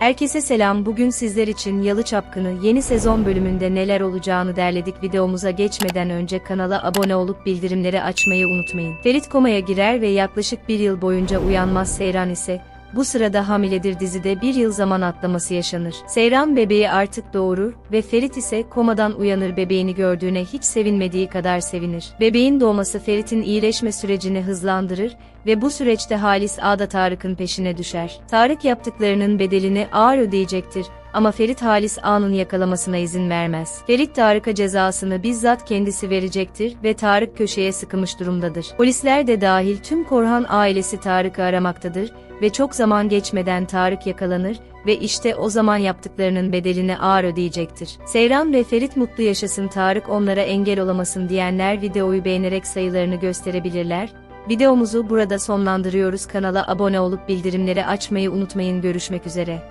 Herkese selam. Bugün sizler için Yalı Çapkını yeni sezon bölümünde neler olacağını derledik. Videomuza geçmeden önce kanala abone olup bildirimleri açmayı unutmayın. Ferit komaya girer ve yaklaşık bir yıl boyunca uyanmaz Seyran ise bu sırada hamiledir dizide bir yıl zaman atlaması yaşanır. Seyran bebeği artık doğurur ve Ferit ise komadan uyanır bebeğini gördüğüne hiç sevinmediği kadar sevinir. Bebeğin doğması Ferit'in iyileşme sürecini hızlandırır ve bu süreçte Halis Ağda Tarık'ın peşine düşer. Tarık yaptıklarının bedelini ağır ödeyecektir ama Ferit Halis Ağa'nın yakalamasına izin vermez. Ferit Tarık'a cezasını bizzat kendisi verecektir ve Tarık köşeye sıkılmış durumdadır. Polisler de dahil tüm Korhan ailesi Tarık'ı aramaktadır ve çok zaman geçmeden Tarık yakalanır ve işte o zaman yaptıklarının bedelini ağır ödeyecektir. Seyran ve Ferit mutlu yaşasın Tarık onlara engel olamasın diyenler videoyu beğenerek sayılarını gösterebilirler. Videomuzu burada sonlandırıyoruz. Kanala abone olup bildirimleri açmayı unutmayın. Görüşmek üzere.